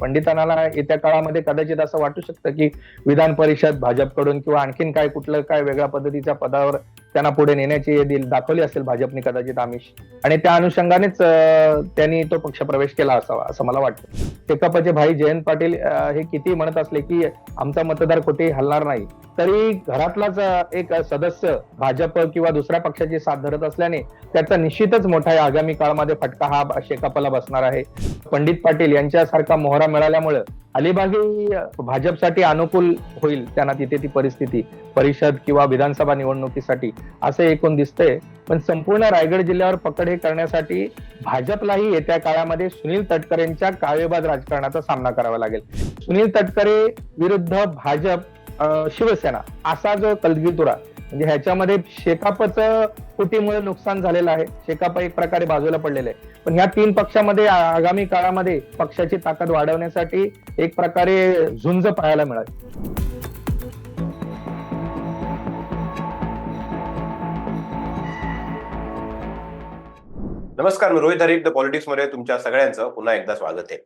पंडितांना येत्या काळामध्ये कदाचित असं वाटू शकतं की विधान परिषद भाजपकडून किंवा आणखीन काय कुठलं काय वेगळ्या पद्धतीच्या पदावर त्यांना पुढे नेण्याची दिल- दाखवली असेल भाजपने कदाचित आमिष. आणि त्या अनुषंगानेच त्यांनी तो पक्ष प्रवेश केला असावा असं मला वाटतं. शेकापचे भाई जयंत पाटील हे किती म्हणत असले की आमचा मतदार कुठेही हलणार नाही. तरी घरातलाच एक सदस्य भाजप किंवा दुसऱ्या पक्षाची साथ धरत असल्याने त्याचा निश्चितच मोठा आहे आगामी काळामध्ये फटका हा शेकापाला बसणार आहे. पंडित पाटील यांच्यासारखा मोहरा मिळाल्यामुळे अलिबागी भाजपसाठी अनुकूल होईल त्यांना तिथे ती परिस्थिती. परिषद किंवा विधानसभा निवडणुकीसाठी असं एकूण दिसतंय. पण संपूर्ण रायगड जिल्ह्यावर पकड हे करण्यासाठी भाजपलाही येत्या काळामध्ये सुनील तटकरेंच्या काळेबाज राजकारणाचा सामना करावा लागेल. सुनील तटकरे विरुद्ध भाजप शिवसेना असा जो कलगीतुरा म्हणजे ह्याच्यामध्ये शेकापचं फुटीमुळे नुकसान झालेलं आहे. शेकाप एक प्रकारे बाजूला पडलेलं आहे. पण ह्या तीन पक्षामध्ये आगामी काळामध्ये पक्षाची ताकद वाढवण्यासाठी एक प्रकारे झुंज पाहायला मिळाली. नमस्कार मी रोहित हरीफ द पॉलिटिक्समध्ये तुमच्या सगळ्यांचं पुन्हा एकदा स्वागत आहे.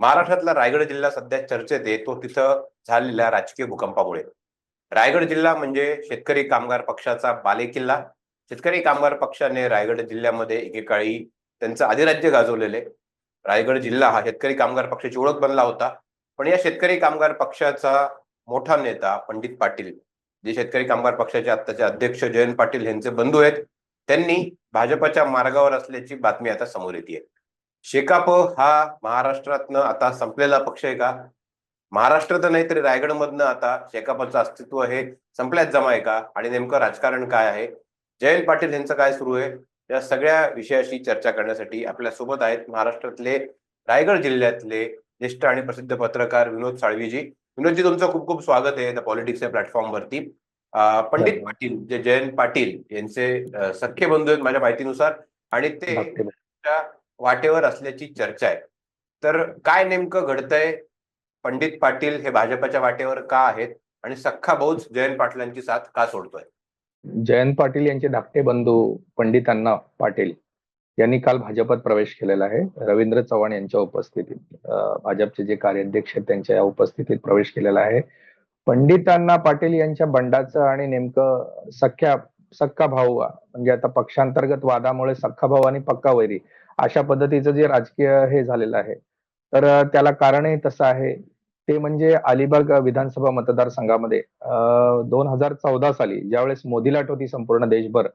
महाराष्ट्रातला रायगड जिल्हा सध्या चर्चेत आहे तो तिथं झालेल्या राजकीय भूकंपामुळे. रायगड जिल्हा म्हणजे शेतकरी कामगार पक्षाचा बालेकिल्ला. शेतकरी कामगार पक्षाने रायगड जिल्ह्यामध्ये एकेकाळी त्यांचं अधिराज्य गाजवलेले रायगड जिल्हा हा शेतकरी कामगार पक्षाची ओळख बनला होता. पण या शेतकरी कामगार पक्षाचा मोठा नेता पंडित पाटील जे शेतकरी कामगार पक्षाचे आत्ताचे अध्यक्ष जयंत पाटील यांचे बंधू आहेत. त्यांनी भाजपच्या मार्गावर असल्याची बातमी आता समोर येते शेकाप हा महाराष्ट्रातनं आता संपलेला पक्ष आहे का? महाराष्ट्र तर नाही तरी रायगडमधनं आता शेकापचं अस्तित्व हे संपल्यात जमा आहे का? आणि नेमकं राजकारण काय आहे? जयंत पाटील यांचं काय सुरू आहे? या सगळ्या विषयाशी चर्चा करण्यासाठी आपल्यासोबत आहेत महाराष्ट्रातले रायगड जिल्ह्यातले ज्येष्ठ आणि प्रसिद्ध पत्रकार विनोद साळवीजी. विनोदजी तुमचं खूप खूप स्वागत आहे द पॉलिटिक्स या प्लॅटफॉर्मवरती. पंडित. पाटील जे जयंत पाटील यांचे सख्खे बंधू आहेत माझ्या माहितीनुसार आणि ते वाटेवर असल्याची चर्चा आहे. तर काय नेमकं घडतंय? पंडित पाटील हे भाजपच्या वाटेवर का आहेत? आणि सख्खा भाऊच जयंत पाटलांची साथ का सोडतोय? जयंत पाटील यांचे धाकटे बंधू पंडित अण्णा पाटील यांनी काल भाजपात प्रवेश केलेला आहे. रवींद्र चव्हाण यांच्या उपस्थितीत भाजपचे जे कार्याध्यक्ष आहेत त्यांच्या उपस्थितीत प्रवेश केलेला आहे. पंडितांना पाटील यांच्या बंडाचं आणि नेमकं सख्या सख्खा भाऊ म्हणजे आता पक्षांतर्गत वादामुळे सख्खा भाऊ आणि पक्का वैरी अशा पद्धतीचं जे राजकीय हे झालेलं आहे. तर त्याला कारणही तसं आहे. ते म्हणजे अलिबाग विधानसभा मतदारसंघामध्ये दोन हजार चौदा साली ज्यावेळेस मोदी लाट होती संपूर्ण देशभर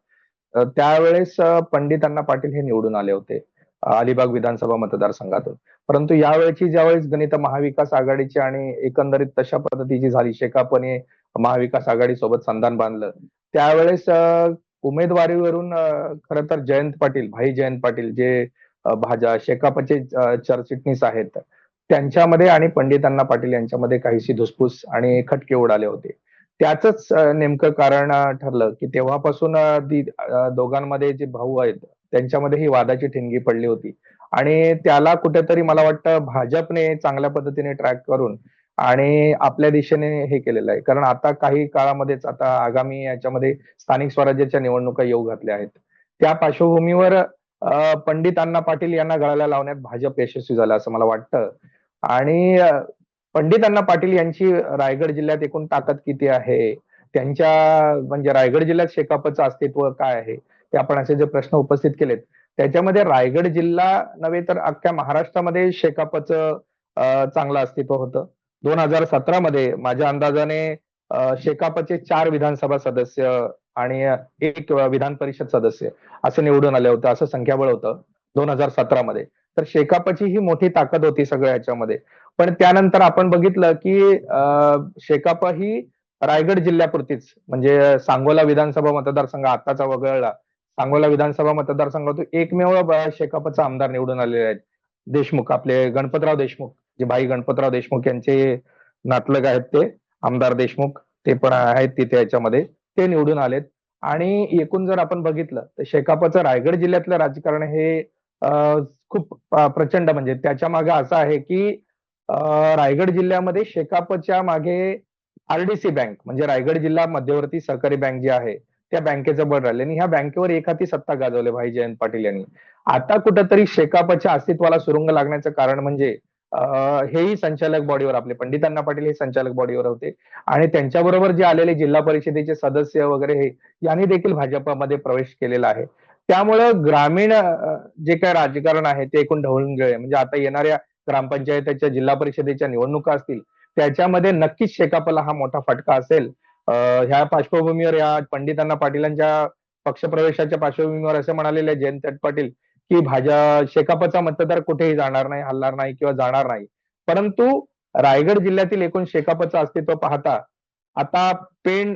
त्यावेळेस पंडितांना पाटील हे निवडून आले होते. अलिबाग विधानसभा मतदारसंघातून परंतु यावेळची ज्यावेळेस गणित महाविकास आघाडीची आणि एकंदरीत तशा पद्धतीची झाली शेकापने महाविकास आघाडी सोबत संधान बांधलं त्यावेळेस उमेदवारीवरून खर तर जयंत पाटील भाई जयंत पाटील जे भाजा शेकापचे चरचिटणीस आहेत त्यांच्यामध्ये आणि पंडितांना पाटील यांच्यामध्ये काहीशी धुसफूस आणि खटके उडाले होते. त्याच नेमकं कारण ठरलं की तेव्हापासून दोघांमध्ये जे भाऊ आहेत त्यांच्यामध्ये ही वादाची ठिणगी पडली होती. आणि त्याला कुठेतरी मला वाटतं भाजपने चांगल्या पद्धतीने ट्रॅक करून आणि आपल्या दिशेने हे केलेलं आहे. कारण आता काही काळामध्येच आता आगामी याच्यामध्ये स्थानिक स्वराज्याच्या निवडणुका येऊ घातल्या आहेत. त्या पार्श्वभूमीवर पंडित अण्णा पाटील यांना गळाला लावण्यात भाजप यशस्वी झालं असं मला वाटतं. आणि पंडित अण्णा पाटील यांची रायगड जिल्ह्यात एकूण ताकद किती आहे? त्यांच्या म्हणजे रायगड जिल्ह्यात शेकापचं अस्तित्व काय आहे? ते आपण असे जे प्रश्न उपस्थित केलेत. त्याच्यामध्ये रायगड जिल्हा नव्हे तर अख्ख्या महाराष्ट्रामध्ये शेकापचं चांगलं अस्तित्व होतं. दोन हजार सतरा मध्ये माझ्या अंदाजाने शेकापचे चार विधानसभा सदस्य आणि एक विधान परिषद सदस्य असं निवडून आले होतं असं संख्याबळ होतं दोन हजार सतरा मध्ये तर शेकापची ही मोठी ताकद होती सगळ्या याच्यामध्ये. पण त्यानंतर आपण बघितलं की अं, शेकाप ही रायगड जिल्ह्यापुरतीच. म्हणजे सांगोला विधानसभा मतदारसंघ आताचा वगळला. सांगोला विधानसभा मतदारसंघातून एकमेव ब- शेकापचा आमदार निवडून आलेले आहेत. देशमुख आपले गणपतराव देशमुख जे भाई गणपतराव देशमुख यांचे नातलग आहेत ते आमदार देशमुख ते पण आहेत तिथे याच्यामध्ये. ते निवडून आलेत. आणि एकूण जर आपण बघितलं तर शेकापचं रायगड जिल्ह्यातलं राजकारण हे खूप प्रचंड म्हणजे त्याच्यामागे असं आहे की रायगड जिल्ह्यामध्ये शेकापच्या मागे आरडीसी बँक म्हणजे रायगड जिल्हा मध्यवर्ती सहकारी बँक जी आहे त्या बँकेचं बळ राहिले. आणि ह्या बँकेवर एक हाती सत्ता गाजवले भाई जयंत पाटील यांनी. आता कुठंतरी शेकापच्या अस्तित्वाला सुरुंग लागण्याचं कारण म्हणजे हेही संचालक बॉडीवर आपले पंडितांना पाटील हे संचालक बॉडीवर होते. आणि त्यांच्याबरोबर जे आलेले जिल्हा परिषदेचे सदस्य वगैरे हे यांनी देखील भाजपमध्ये प्रवेश केलेला आहे. त्यामुळं ग्रामीण जे काय राजकारण आहे ते एकूण ढवळून गेले म्हणजे आता येणाऱ्या ग्रामपंचायतीच्या जिल्हा परिषदेच्या निवडणुका असतील त्याच्यामध्ये नक्कीच शेकापला हा मोठा फटका असेल. ह्या पार्श्वभूमीवर या पंडितांना पाटीलांच्या पक्षप्रवेशाच्या पार्श्वभूमीवर असं म्हणालेले जयंत पाटील की भाजा शेकापचा मतदार कुठेही जाणार नाही हलणार नाही किंवा जाणार नाही. परंतु रायगड जिल्ह्यातील एकूण शेकापचं अस्तित्व पाहता आता पेण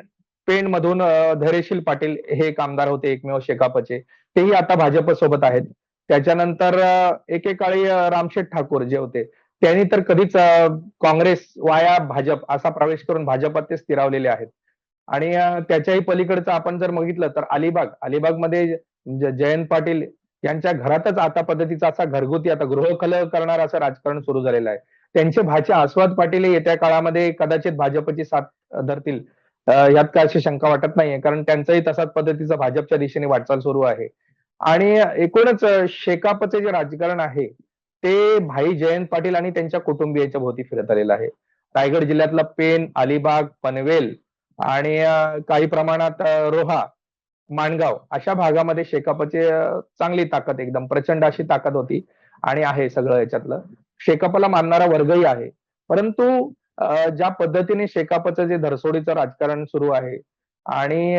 पेण मधून धरेशील पाटील हे एक आमदार होते एकमेव शेकापचे. तेही आता भाजप सोबत आहेत. त्याच्यानंतर एकेकाळी रामशेठ ठाकूर जे होते त्यांनी तर कधीच काँग्रेस वाया भाजप असा प्रवेश करून भाजपात ते स्थिरावलेले आहेत. आणि त्याच्याही पलीकडचं आपण जर बघितलं तर अलिबाग अलिबागमध्ये जयंत पाटील यांच्या घरातच आता पद्धतीचा असा घरगुती आता गृहकल करणार असं राजकारण सुरू झालेलं आहे. त्यांचे भाचे आस्वाद पाटील येत्या काळामध्ये कदाचित भाजपची साथ धरतील. यात काय अशी शंका वाटत नाहीये कारण त्यांचाही तसाच पद्धतीचा भाजपच्या दिशेने वाटचाल सुरू आहे. आणि एकूणच शेकापचे जे राजकारण आहे ते भाई जयंत पाटील आणि त्यांच्या कुटुंबियाच्या भोवती फिरत आलेलं आहे. रायगड जिल्ह्यातला पेन अलिबाग पनवेल आणि काही प्रमाणात रोहा माणगाव अशा भागामध्ये शेकापचे चांगली ताकद एकदम प्रचंड अशी ताकद होती आणि आहे सगळं याच्यातलं. शेकापला मानणारा वर्गही आहे. परंतु ज्या पद्धतीने शेकापचं जे धरसोडीचं राजकारण सुरू आहे आणि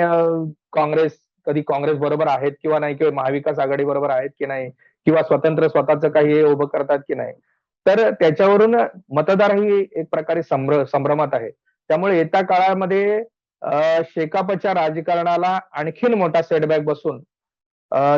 काँग्रेस कधी काँग्रेस बरोबर आहेत किंवा नाही किंवा महाविकास आघाडी बरोबर आहेत की नाही किंवा स्वतंत्र स्वतःचं काही हे उभं करतात की नाही. तर त्याच्यावरून मतदारही एक प्रकारे संभ्र संभ्रमात आहे. त्यामुळे येत्या काळामध्ये शेकापच्या राजकारणाला आणखीन मोठा सेटबॅक बसून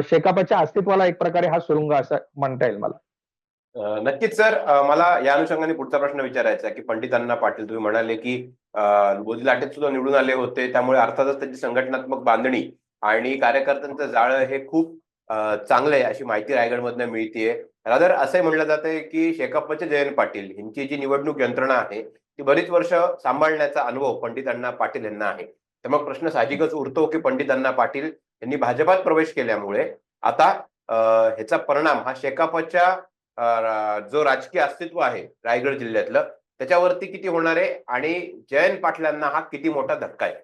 शेकापच्या अस्तित्वाला एक प्रकारे हा सुरुंग असं म्हणता येईल मला. नक्कीच सर. मला या अनुषंगाने पुढचा प्रश्न विचारायचा की पंडितांना पाटील तुम्ही म्हणाले की अं, बोधी लाटेत सुद्धा निवडून आले होते. त्यामुळे अर्थातच त्यांची संघटनात्मक बांधणी आणि कार्यकर्त्यांचं जाळं हे खूप चांगलं आहे अशी माहिती रायगडमधनं मिळतीये. रादर असं म्हणलं जातंय की शेकापचे जयंत पाटील यांची जी निवडणूक यंत्रणा आहे ती बरीच वर्ष सांभाळण्याचा अनुभव पंडित अण्णा पाटील यांना आहे. तर मग प्रश्न साहजिकच उरतो की पंडित अण्णा पाटील यांनी भाजपात प्रवेश केल्यामुळे आता ह्याचा परिणाम हा शेकापच्या जो राजकीय अस्तित्व आहे रायगड जिल्ह्यातलं त्याच्यावरती किती होणार आहे आणि जयंत पाटलांना हा किती मोठा धक्का आहे?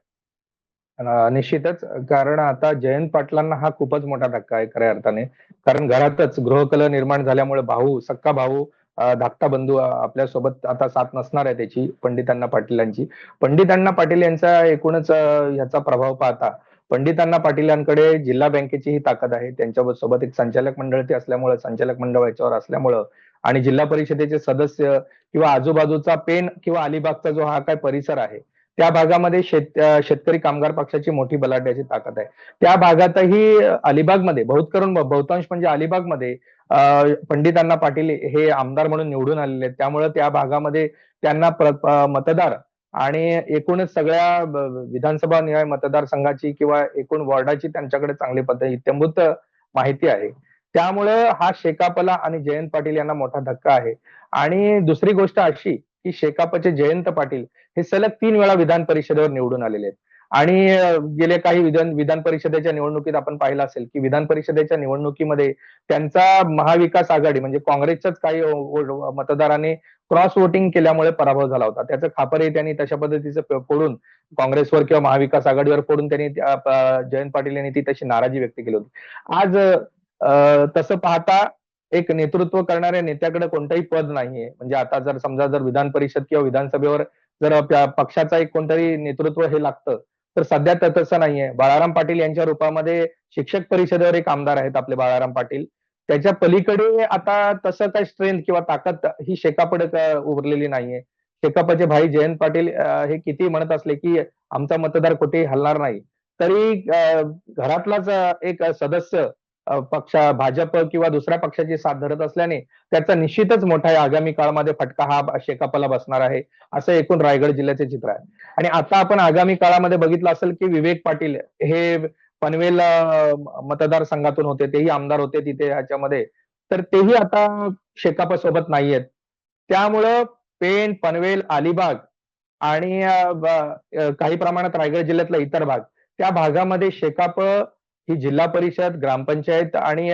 निश्चितच. कारण आता जयंत पाटलांना हा खूपच मोठा धक्का आहे खऱ्या अर्थाने. कारण घरातच गृहकल निर्माण झाल्यामुळे भाऊ सक्का भाऊ धाकटा बंधू आपल्या आपल्यासोबत आता साथ नसणार आहे त्याची पंडितांना पाटीलांची. पंडितांना पाटील यांचा एकूणच ह्याचा प्रभाव पाहता पंडितांना पाटीलांकडे जिल्हा बँकेची ही ताकद आहे. त्यांच्यासोबत एक संचालक मंडळ ते असल्यामुळे संचालक मंडळ याच्यावर असल्यामुळं आणि जिल्हा परिषदेचे सदस्य किंवा आजूबाजूचा पेन किंवा अलिबागचा जो हा काय परिसर आहे त्या भागामध्ये शेत शेतकरी कामगार पक्षाची मोठी बलाढ्याची ताकद आहे. त्या भागातही अलिबागमध्ये बहुत करून बहुतांश म्हणजे अलिबागमध्ये पंडितांना पाटील हे आमदार म्हणून निवडून आलेले आहेत. त्यामुळे त्या भागामध्ये त्यांना मतदार आणि एकूणच सगळ्या विधानसभा निहाय मतदारसंघाची किंवा एकूण वॉर्डाची त्यांच्याकडे चांगली पद्धत इत्यंभूत माहिती आहे. त्यामुळं हा शेकापला आणि जयंत पाटील यांना मोठा धक्का आहे. आणि दुसरी गोष्ट अशी की शेकापचे जयंत पाटील हे सलग तीन वेळा विधान परिषदेवर निवडून आलेले आहेत. आणि गेले काही विधान विधान परिषदेच्या निवडणुकीत आपण पाहिलं असेल की विधान परिषदेच्या निवडणुकीमध्ये त्यांचा महाविकास आघाडी म्हणजे काँग्रेसच्याच काही मतदाराने मतदारांनी क्रॉस वोटिंग केल्यामुळे पराभव झाला होता. त्याचं खापरही त्यांनी तशा पद्धतीचं फोडून काँग्रेसवर किंवा महाविकास आघाडीवर फोडून त्यांनी जयंत पाटील यांनी ती तशी नाराजी व्यक्त केली होती. आज तसं पाहता एक नेतृत्व करणाऱ्या नेत्याकडे कोणतंही पद नाहीये. म्हणजे आता जर समजा जर विधान परिषद किंवा विधानसभेवर जर पक्षाचा एक कोणतरी नेतृत्व हे लागतं तर सध्या तर तसं नाहीये. बाळाराम पाटील यांच्या रूपामध्ये शिक्षक परिषदेवर एक आमदार आहेत आपले बाळाराम पाटील. त्याच्या पलीकडे आता तसं काही स्ट्रेंथ किंवा ताकद ही शेकापडे क- उरलेली नाहीये. शेकापचे भाई जयंत पाटील हे किती म्हणत असले की आमचा मतदार कुठेही हलणार नाही. तरी घरातलाच एक सदस्य पक्ष भाजप किंवा दुसऱ्या पक्षाची साथ धरत असल्याने त्याचा निश्चितच मोठा आगामी काळामध्ये फटका हा शेकापाला बसणार आहे असं एकूण रायगड जिल्ह्याचे चित्र आहे. आणि आता आपण आगामी काळामध्ये बघितलं असेल की विवेक पाटील हे पनवेल मतदारसंघातून होते तेही आमदार होते तिथे ह्याच्यामध्ये. तर तेही आता शेकापा सोबत नाहीयेत. त्यामुळं पेण पनवेल अलिबाग आणि काही प्रमाणात रायगड जिल्ह्यातला इतर भाग त्या भागामध्ये शेकाप ही जिल्हा परिषद ग्रामपंचायत आणि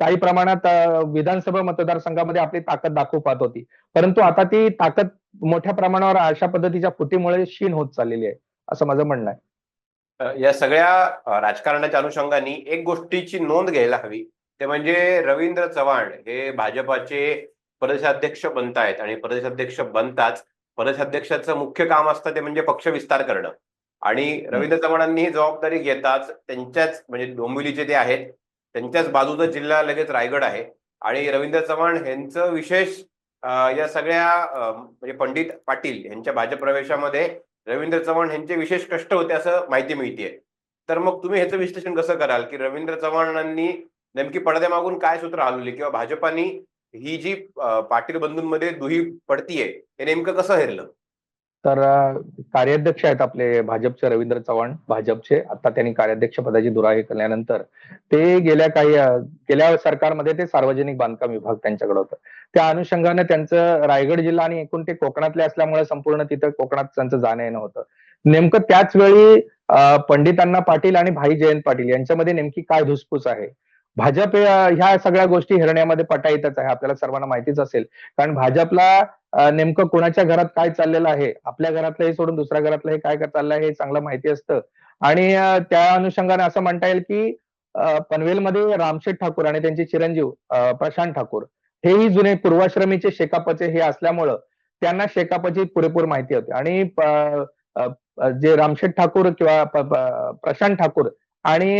काही प्रमाणात विधानसभा मतदारसंघामध्ये आपली ताकद दाखवू पाहत होती. परंतु आता ती ताकद मोठ्या प्रमाणावर अशा पद्धतीच्या फुटीमुळे क्षीण होत चाललेली आहे असं माझं म्हणणं आहे. या सगळ्या राजकारणाच्या अनुषंगाने एक गोष्टीची नोंद घ्यायला हवी. ते म्हणजे रवींद्र चव्हाण हे भाजपाचे प्रदेशाध्यक्ष बनतायत आणि प्रदेशाध्यक्ष बनताच प्रदेशाध्यक्षाचं मुख्य काम असतं ते म्हणजे पक्ष विस्तार करणं. आणि रवींद्र चव्हाणांनी ही जबाबदारी घेताच त्यांच्याच म्हणजे डोंबिवलीचे ते आहेत त्यांच्याच बाजूचा जिल्हा लगेच रायगड आहे. आणि रवींद्र चव्हाण यांचं विशेष या सगळ्या म्हणजे पंडित पाटील यांच्या भाजप प्रवेशामध्ये रवींद्र चव्हाण यांचे विशेष कष्ट होते असं माहिती मिळतीये. तर मग तुम्ही ह्याचं विश्लेषण कसं कराल? की रवींद्र चव्हाणांनी नेमकी पडद्यामागून काय सूत्र हलवली किंवा भाजपानी ही जी पाटील बंधूंमध्ये दुही पडतीये हे नेमकं कसं हेरलं? तर कार्याध्यक्ष आहेत आपले भाजपचे रवींद्र चव्हाण. भाजपचे आता त्यांनी कार्याध्यक्ष पदाची दुराही केल्यानंतर ते गेल्या काही गेल्या सरकारमध्ये ते सार्वजनिक बांधकाम विभाग त्यांच्याकडे होतं. त्या अनुषंगाने त्यांचं रायगड जिल्हा आणि एकूण ते कोकणातले असल्यामुळे संपूर्ण तिथं कोकणात त्यांचं जाणं येणं होतं. नेमकं त्याच वेळी पंडितांना पाटील आणि भाई जयंत पाटील यांच्यामध्ये नेमकी काय धुसफूस आहे? भाजप ह्या सगळ्या गोष्टी हिरण्यामध्ये पटाईतच आहे आपल्याला सर्वांना माहितीच असेल. कारण भाजपला नेमकं कोणाच्या घरात काय चाललेलं आहे? आपल्या घरातलं हे सोडून दुसऱ्या घरातलं हे काय चाललंय हे चांगलं माहिती असतं. आणि त्या अनुषंगाने असं म्हणता येईल की पनवेलमध्ये रामशेठ ठाकूर आणि त्यांचे चिरंजीव प्रशांत ठाकूर हेही जुने पूर्वाश्रमीचे शेकापचे हे असल्यामुळं त्यांना शेकापची पुरेपूर माहिती होती. आणि जे रामशेठ ठाकूर किंवा प्रशांत ठाकूर आणि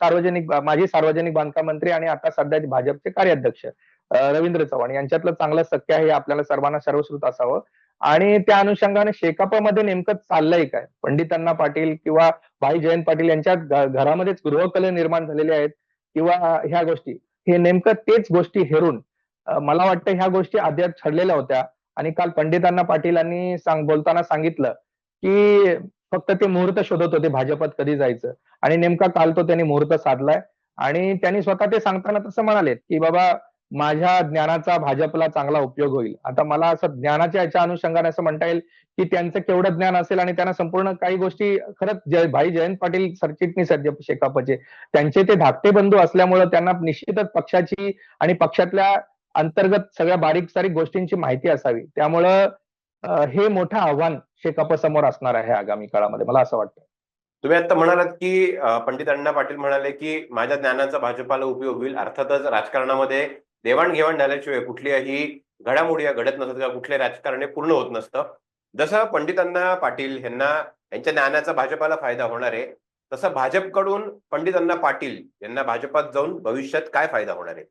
सार्वजनिक माजी सार्वजनिक बांधकाम मंत्री आणि आता सध्या भाजपचे कार्याध्यक्ष रवींद्र चव्हाण यांच्यातलं चांगलं सत्य आहे आपल्याला सर्वांना सर्वश्रुत असावं. आणि त्या अनुषंगाने शेकापमध्ये नेमकं चाललंय काय? पंडितांना पाटील किंवा भाई जयंत पाटील यांच्या घरामध्येच गृहकले निर्माण झालेले आहेत किंवा ह्या गोष्टी हे नेमकं तेच गोष्टी हेरून मला वाटतं ह्या गोष्टी अद्याप ठरलेल्या होत्या. आणि काल पंडितांना पाटीलांनी सांग बोलताना सांगितलं की फक्त ते मुहूर्त शोधत होते भाजपात कधी जायचं? आणि नेमका काल तो त्यांनी मुहूर्त साधलाय. आणि त्यांनी स्वतः ते सांगताना तसं म्हणाले की बाबा माझ्या ज्ञानाचा भाजपला चांगला उपयोग होईल. आता मला असं ज्ञानाच्या याच्या अनुषंगाने असं म्हणता येईल की त्यांचं केवढं ज्ञान असेल आणि त्यांना संपूर्ण काही गोष्टी खरंच जय भाई जयंत पाटील सरचिटणीस आहेत शेकापचे त्यांचे ते धाकटे बंधू असल्यामुळे त्यांना निश्चितच पक्षाची आणि पक्षातल्या अंतर्गत सगळ्या बारीक सारीक गोष्टींची माहिती असावी. त्यामुळं हे मोठं आव्हान शेकापसमोर असणार आहे आगामी काळामध्ये मला असं वाटतं. तुम्ही आता म्हणालात की पंडित अण्णा पाटील म्हणाले की माझ्या ज्ञानाचा भाजपाला उपयोग होईल. अर्थातच राजकारणामध्ये देवाणघेवाण झाल्याशिवाय कुठल्याही घडामोडी या घडत नसतात किंवा कुठले राजकारण हे पूर्ण होत नसतं. जसं पंडित अण्णा पाटील यांना यांच्या ज्ञानाचा भाजपाला फायदा होणार आहे तसं भाजपकडून पंडित अण्णा पाटील यांना भाजपात जाऊन भविष्यात काय फायदा होणार आहे?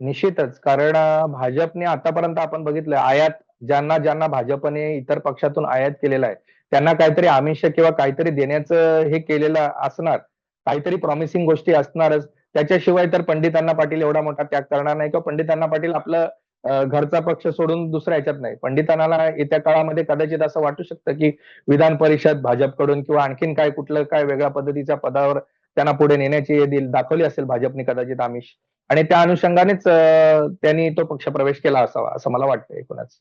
निश्चितच कारण भाजपने आतापर्यंत आपण बघितलं आयात ज्यांना ज्यांना भाजपने इतर पक्षातून आयात केलेला आहे त्यांना काहीतरी आमिष किंवा काहीतरी देण्याचं हे केलेलं असणार काहीतरी प्रॉमिसिंग गोष्टी असणारच. त्याच्याशिवाय तर पंडितांना पाटील एवढा मोठा त्याग करणार नाही किंवा पंडितांना पाटील आपलं घरचा पक्ष सोडून दुसऱ्या ह्याच्यात नाही. पंडितांना येत्या काळामध्ये कदाचित असं वाटू शकतं की विधान परिषद भाजपकडून किंवा आणखीन काय कुठलं काय वेगळ्या पद्धतीच्या पदावर त्यांना पुढे नेण्याची दाखवली असेल भाजपने कदाचित आमिष. आणि त्या अनुषंगानेच त्यांनी तो पक्ष प्रवेश केला असावा असं मला वाटतं एकूणच.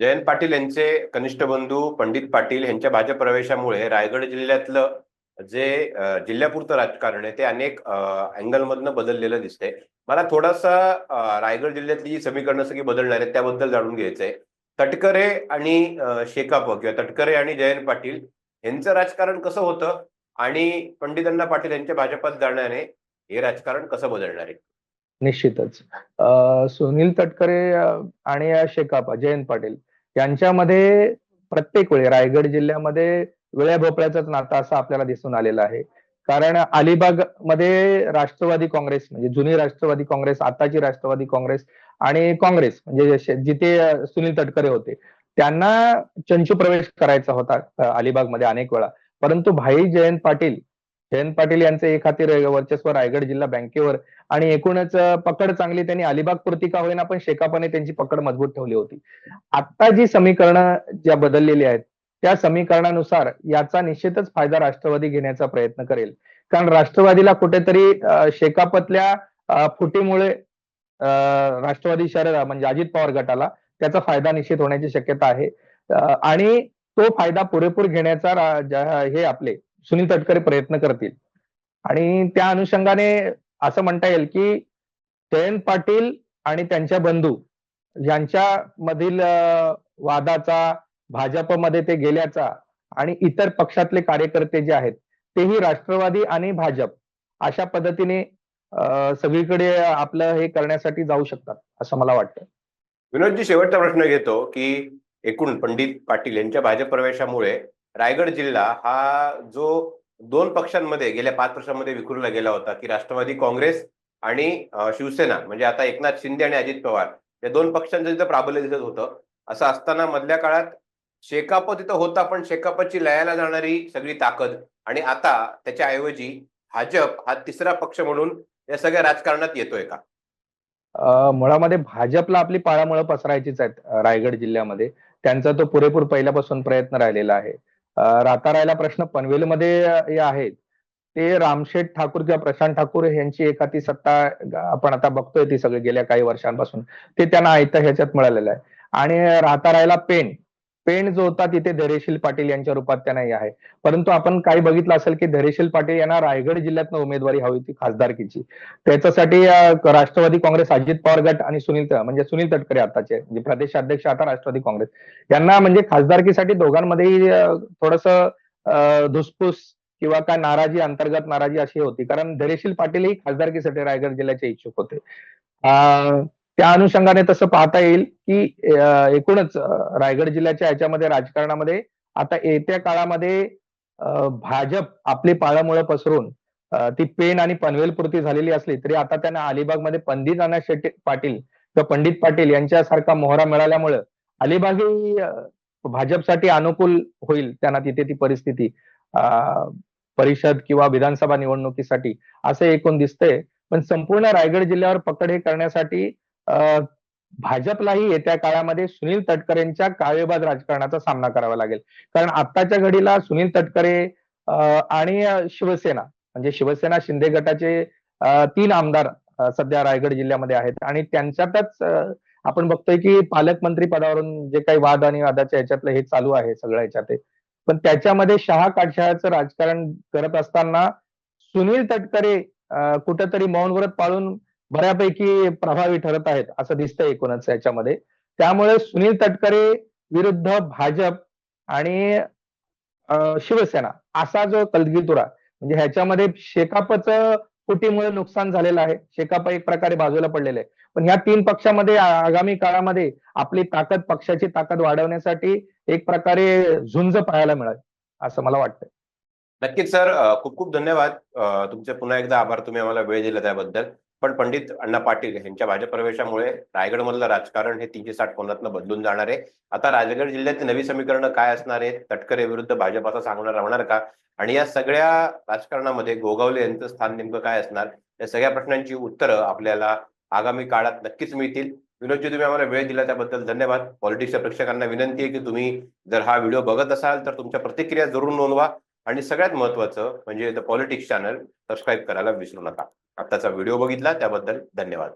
जयंत पाटील यांचे कनिष्ठ बंधू पंडित पाटील यांच्या भाजप प्रवेशामुळे रायगड जिल्ह्यातलं जे जिल्ह्यापुरतं राजकारण आहे ते अनेक अँगल मधनं बदललेलं दिसतंय. मला थोडासा रायगड जिल्ह्यातली जी समीकरणं सगळी बदलणार आहेत त्याबद्दल जाणून घ्यायचंय. तटकरे आणि शेकाप किंवा तटकरे आणि जयंत पाटील यांचं राजकारण कसं होतं आणि पंडितांना पाटील यांच्या भाजपात जाण्याने हे राजकारण कसं बदलणार आहे? निश्चितच. सुनील तटकरे आणि शेकाप जयंत पाटील यांच्यामध्ये प्रत्येक वेळी रायगड जिल्ह्यामध्ये वेळ्या भोपळ्याचाच नाता असं आपल्याला दिसून आलेलं आहे. कारण अलिबागमध्ये राष्ट्रवादी काँग्रेस म्हणजे जुनी राष्ट्रवादी काँग्रेस आताची राष्ट्रवादी काँग्रेस आणि काँग्रेस म्हणजे जिथे सुनील तटकरे होते त्यांना चंचू प्रवेश करायचा होता अलिबागमध्ये अनेक वेळा. परंतु भाई जयंत पाटील जयंत पाटील यांचे एक हाती वर्चस्व रायगड जिल्हा बँकेवर. आणि एकूणच पकड चांगली त्यांनी अलिबाग पुरती का होईना पण शेकापाने त्यांची पकड मजबूत ठेवली होती. आता जी समीकरणं ज्या बदललेली आहेत त्या समीकरणानुसार याचा निश्चितच फायदा राष्ट्रवादी घेण्याचा प्रयत्न करेल. कारण राष्ट्रवादीला कुठेतरी शेकापतल्या फुटीमुळे राष्ट्रवादी शहर म्हणजे अजित पवार गटाला त्याचा फायदा निश्चित होण्याची शक्यता आहे. आणि तो फायदा पुरेपूर घेण्याचा हे आपले सुनील तटकरे प्रयत्न करतील. आणि त्या अनुषंगाने असं म्हणता येईल की जयंत पाटील आणि त्यांच्या बंधू यांच्या मधील वादाचा भाजपमध्ये ते गेल्याचा आणि इतर पक्षातले कार्यकर्ते जे आहेत तेही राष्ट्रवादी आणि भाजप अशा पद्धतीने सगळीकडे आपलं हे करण्यासाठी जाऊ शकतात असं मला वाटतं. विनोदजी शेवटचा प्रश्न घेतो की एकूण पंडित पाटील यांच्या भाजप प्रवेशामुळे रायगड जिल्हा हा जो दोन पक्षांमध्ये गेल्या पाच वर्षांमध्ये विखुरला गेला होता की राष्ट्रवादी काँग्रेस आणि शिवसेना म्हणजे आता एकनाथ शिंदे आणि अजित पवार या दोन पक्षांचं तिथं प्राबल्य दिसत होतं. असं असताना मधल्या काळात शेकाप तिथं होता पण शेकापची लयाला जाणारी सगळी ताकद आणि आता त्याच्या ऐवजी भाजप हा तिसरा पक्ष म्हणून या सगळ्या राजकारणात येतोय का? मुळामध्ये भाजपला आपली पाळामुळं पसरायचीच आहेत रायगड जिल्ह्यामध्ये. त्यांचा तो पुरेपूर पहिल्यापासून प्रयत्न राहिलेला आहे. राहता राहिला प्रश्न पनवेलमध्ये हे आहेत. ते रामशेठ ठाकूर किंवा प्रशांत ठाकूर यांची एखादी सत्ता आपण आता बघतोय ती सगळी गेल्या काही वर्षांपासून. ते त्यांना आयत ह्याच्यात मिळालेलं आहे. आणि राहता राहिला पेन पेण जो होता तिथे धैर्यशील पाटील यांच्या रूपात त्यांना नाही आहे. परंतु आपण काही बघितलं असेल की धैर्यशील पाटील यांना रायगड जिल्ह्यातनं उमेदवारी हवी होती खासदारकीची. त्याच्यासाठी राष्ट्रवादी काँग्रेस अजित पवार गट आणि सुनील म्हणजे सुनील तटकरे आताचे म्हणजे प्रदेशाध्यक्ष आता राष्ट्रवादी काँग्रेस. यांना म्हणजे खासदारकीसाठी दोघांमध्येही थोडस धुसफूस किंवा काय नाराजी अंतर्गत नाराजी अशी होती. कारण धैर्यशील पाटीलही खासदारकीसाठी रायगड जिल्ह्याचे इच्छुक होते. त्या अनुषंगाने तसं पाहता येईल की एकूणच रायगड जिल्ह्याच्या याच्यामध्ये राजकारणामध्ये आता येत्या काळामध्ये भाजप आपली पाळामुळं पसरून ती पेन आणि पनवेल पुरती झालेली असली तरी आता त्यांना अलिबागमध्ये पंडित नाना शेट्टी पाटील किंवा पंडित पाटील यांच्यासारखा मोहरा मिळाल्यामुळं अलिबागही ही भाजपसाठी अनुकूल होईल त्यांना तिथे ती परिस्थिती परिषद किंवा विधानसभा निवडणुकीसाठी असं एकूण दिसतंय. पण संपूर्ण रायगड जिल्ह्यावर पकड हे करण्यासाठी भाजपलाही येत्या काळामध्ये सुनील तटकरेंच्या काळेबाज राजकारणाचा सामना करावा लागेल कारण आत्ताच्या घडीला सुनील तटकरे आणि शिवसेना म्हणजे शिवसेना शिंदे गटाचे तीन आमदार सध्या रायगड जिल्ह्यामध्ये आहेत आणि त्यांच्यातच आपण बघतोय की पालकमंत्री पदावरून जे काही वाद आणि वादाच्या ह्याच्यातलं हे चालू आहे सगळं ह्याच्यात हे. पण त्याच्यामध्ये शहा काटशाळाचं राजकारण करत असताना सुनील तटकरे कुठंतरी कुठेतरी मौन व्रत पाळून बऱ्यापैकी प्रभावी ठरत आहेत असं दिसतंय एकूणच याच्यामध्ये. त्यामुळे सुनील तटकरे विरुद्ध भाजप आणि शिवसेना असा जो कलगीतुरा म्हणजे ह्याच्यामध्ये शेकापच फुटीमुळे नुकसान झालेलं आहे. शेकाप एक प्रकारे बाजूला पडलेलं आहे. पण ह्या तीन पक्षामध्ये आगामी काळामध्ये आपली ताकद पक्षाची ताकद वाढवण्यासाठी एक प्रकारे झुंज पाहायला मिळेल असं मला वाटतं नक्कीच सर. खूप खूप धन्यवाद. तुमचे पुन्हा एकदा आभार. तुम्ही आम्हाला वेळ दिला त्याबद्दल. पण पंडित अण्णा पाटील यांच्या भाजप प्रवेशामुळे रायगडमधलं राजकारण हे तीनशे साठ कोणातनं बदलून जाणार आहे. आता रायगड जिल्ह्यात नवी समीकरणं काय असणार आहेत? तटकरे विरुद्ध भाजपाचा सांगणार राहणार का? आणि या सगळ्या राजकारणामध्ये गोगावले यांचं स्थान नेमकं काय असणार? या सगळ्या प्रश्नांची उत्तरं आपल्याला आगामी काळात नक्कीच मिळतील. विनोदजी तुम्ही आम्हाला वेळ दिला त्याबद्दल धन्यवाद. पॉलिटिक्सच्या प्रेक्षकांना विनंती आहे की तुम्ही जर हा व्हिडिओ बघत असाल तर तुमच्या प्रतिक्रिया जरूर नोंदवा. आणि सगळ्यात महत्वाचं म्हणजे द पॉलिटिक्स चॅनल सबस्क्राईब करायला विसरू नका. आत्ताचा व्हिडिओ बघितला त्याबद्दल धन्यवाद.